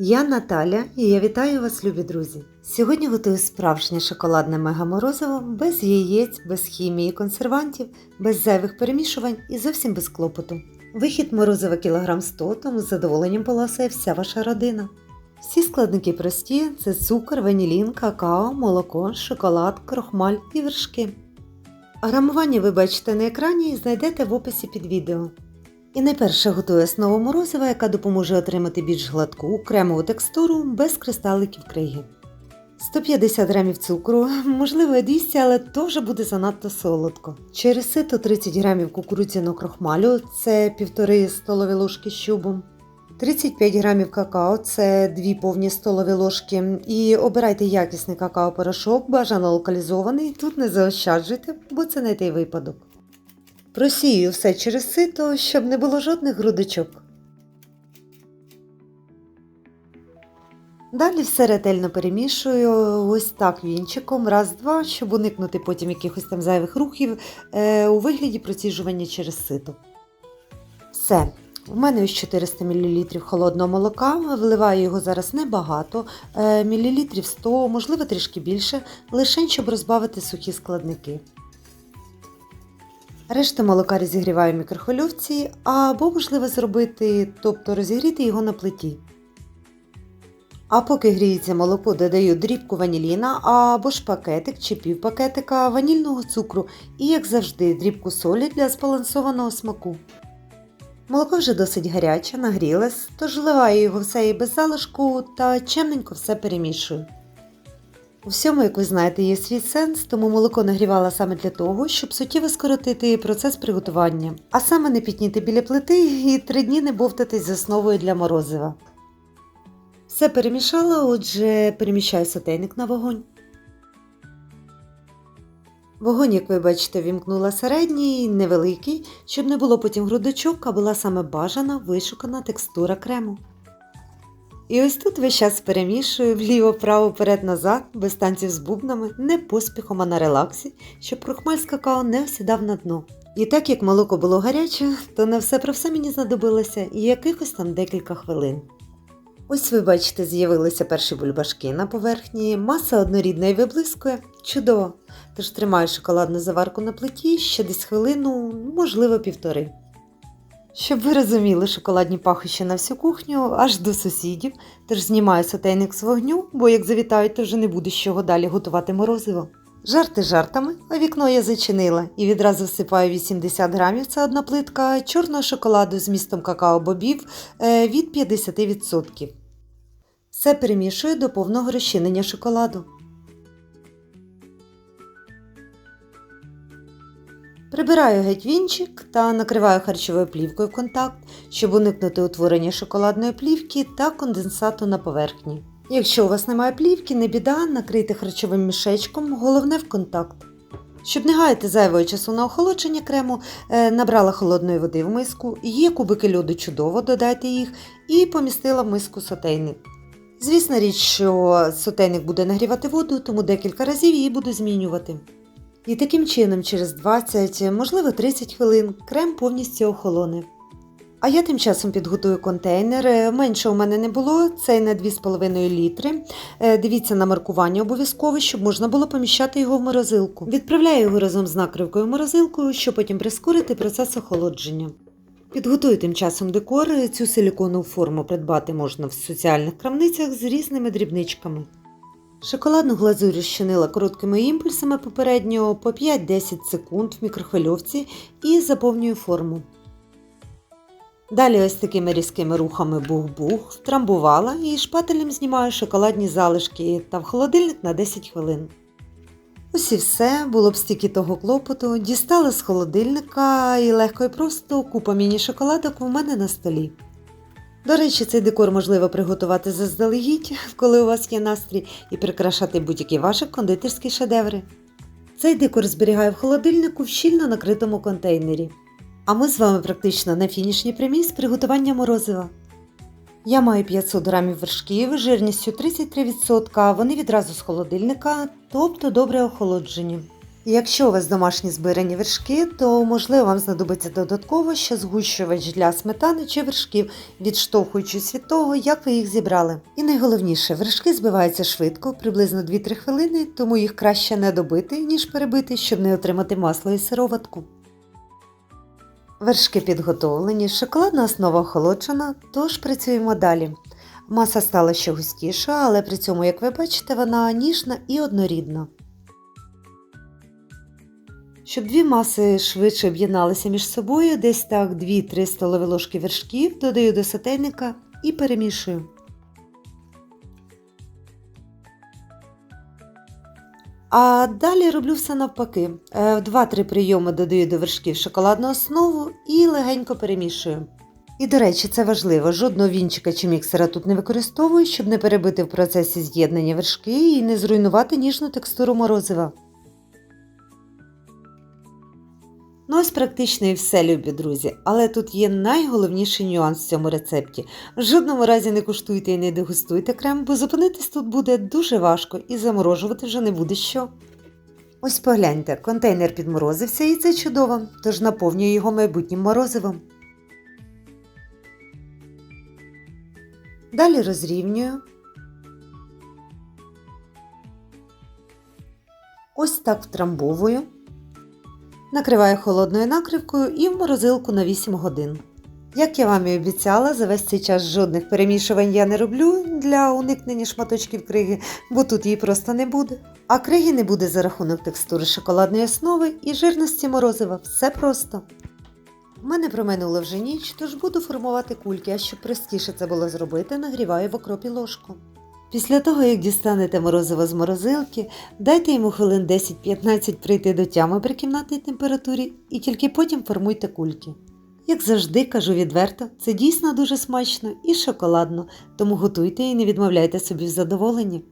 Я Наталя і я вітаю вас, любі друзі. Сьогодні готую справжнє шоколадне мегаморозиво без яєць, без хімії, консервантів, без зайвих перемішувань і зовсім без клопоту. Вихід морозива кілограм 100, тому з задоволенням поласує вся ваша родина. Всі складники прості: це цукор, ванілін, какао, молоко, шоколад, крохмаль і вершки. Грамування ви бачите на екрані і знайдете в описі під відео. І найперше готую основу морозива, яка допоможе отримати більш гладку кремову текстуру без кристаликів криги. 150 г цукру, можливо 200, але вже буде занадто солодко. Через сито 30 г кукурудзяного крохмалю, це 1,5 столові ложки чубом. 35 г какао це 2 повні столові ложки. І обирайте якісний какао-порошок, бажано локалізований. Тут не заощаджуйте, бо це не той випадок. Просію все через сито, щоб не було жодних грудочок. Далі все ретельно перемішую ось так вінчиком, раз-два, щоб уникнути потім якихось там зайвих рухів е, у вигляді проціжування через сито. Все. У мене ось 400 мл холодного молока, вливаю його зараз небагато, е, мілілітрів 100, можливо трішки більше, лише щоб розбавити сухі складники. Решту молока розігріваю в мікрохвильовці, або можливо зробити, тобто розігріти його на плиті. А поки гріється молоко, додаю дрібку ваніліна або ж пакетик чи півпакетика ванільного цукру і, як завжди, дрібку солі для збалансованого смаку. Молоко вже досить гаряче, нагрілось, тож вливаю його все і без залишку та чемненько все перемішую. У всьому, як ви знаєте, є свій сенс, тому молоко нагрівала саме для того, щоб суттєво скоротити процес приготування, а саме не пітніти біля плити і три дні не бовтатись з основою для морозива. Все перемішала, отже, переміщаю сотейник на вогонь. Вогонь, як ви бачите, вімкнула середній, невеликий, щоб не було потім грудочок, а була саме бажана вишукана текстура крему. І ось тут весь час перемішую вліво-право, перед-назад, без танців з бубнами, не поспіхом, а на релаксі, щоб крохмаль з какао не осідав на дно. І так як молоко було гаряче, то на все про все мені знадобилося і якихось там декілька хвилин. Ось ви бачите, з'явилися перші бульбашки на поверхні, маса однорідна і виблискує. Чудово! Тож тримаю шоколадну заварку на плиті ще десь хвилину, можливо, півтори. Щоб ви розуміли, шоколадні пахощі на всю кухню, аж до сусідів, тож знімаю сотейник з вогню, бо як завітають, то вже не буде з чого далі готувати морозиво. Жарти жартами, а вікно я зачинила і відразу всипаю 80 грамів, це одна плитка чорного шоколаду з містом какао-бобів е, від 50%. Все перемішую до повного розчинення шоколаду. Прибираю геть вінчик та накриваю харчовою плівкою в контакт, щоб уникнути утворення шоколадної плівки та конденсату на поверхні. Якщо у вас немає плівки, не біда, накрийте харчовим мішечком, головне в контакт. Щоб не гаяти зайвого часу на охолодження крему, е, набрала холодної води в миску, є кубики льоду чудово, додайте їх, і помістила в миску сотейник. Звісна річ, що сотейник буде нагрівати воду, тому декілька разів її буду змінювати. І таким чином, через 20, можливо 30 хвилин крем повністю охолоне. А я тим часом підготую контейнер. Е, Менше у мене не було, цей на 2,5 літри. Е, Дивіться на маркування обов'язково, щоб можна було поміщати його в морозилку. Відправляю його разом з накривкою в морозилку, щоб потім прискорити процес охолодження. Підготую тим часом декор. Цю силіконову форму придбати можна в соціальних крамницях з різними дрібничками. Шоколадну глазурь розчинила короткими імпульсами попередньо по 5-10 секунд в мікрохвильовці і заповнюю форму. Далі ось такими різкими рухами бух-бух втрамбувала і шпателем знімаю шоколадні залишки та в холодильник на 10 хвилин. Ось і все, було б стільки того клопоту, дістала з холодильника і легко і просто купа міні-шоколадок у мене на столі. До речі, цей декор можливо приготувати заздалегідь, коли у вас є настрій, і прикрашати будь-які ваші кондитерські шедеври. Цей декор зберігаю в холодильнику в щільно накритому контейнері. А ми з вами практично на фінішній прямій з приготування морозива. Я маю 500 грамів вершків жирністю 33%, вони відразу з холодильника, тобто добре охолоджені. Якщо у вас домашні збирані вершки, то можливо вам знадобиться додатково ще згущувач для сметани чи вершків, відштовхуючись від того, як ви їх зібрали. І найголовніше, вершки збиваються швидко, приблизно 2-3 хвилини, тому їх краще не добити, ніж перебити, щоб не отримати масло і сироватку. Вершки підготовлені, шоколадна основа охолоджена, тож працюємо далі. Маса стала ще густіша, але при цьому, як ви бачите, вона ніжна і однорідна. Щоб дві маси швидше об'єдналися між собою, десь так 2-3 столові ложки вершків додаю до сотейника і перемішую. А далі роблю все навпаки. Е, В 2-3 прийоми додаю до вершків шоколадну основу і легенько перемішую. І, до речі, це важливо, жодного вінчика чи міксера тут не використовую, щоб не перебити в процесі з'єднання вершки і не зруйнувати ніжну текстуру морозива. Ну ось практично і все, любі друзі, але тут є найголовніший нюанс в цьому рецепті. В жодному разі не куштуйте і не дегустуйте крем, бо зупинитись тут буде дуже важко і заморожувати вже не буде що. Ось погляньте, контейнер підморозився і це чудово, тож наповнюю його майбутнім морозивом. Далі розрівнюю. Ось так втрамбовую. Накриваю холодною накривкою і в морозилку на 8 годин. Як я вам і обіцяла, за весь цей час жодних перемішувань я не роблю для уникнення шматочків криги, бо тут її просто не буде. А криги не буде за рахунок текстури шоколадної основи і жирності морозива. Все просто. У мене проминула вже ніч, тож буду формувати кульки, а щоб простіше це було зробити, нагріваю в окропі ложку. Після того, як дістанете морозиво з морозилки, дайте йому хвилин 10-15 прийти до тями при кімнатній температурі і тільки потім формуйте кульки. Як завжди, кажу відверто, це дійсно дуже смачно і шоколадно, тому готуйте і не відмовляйте собі в задоволенні.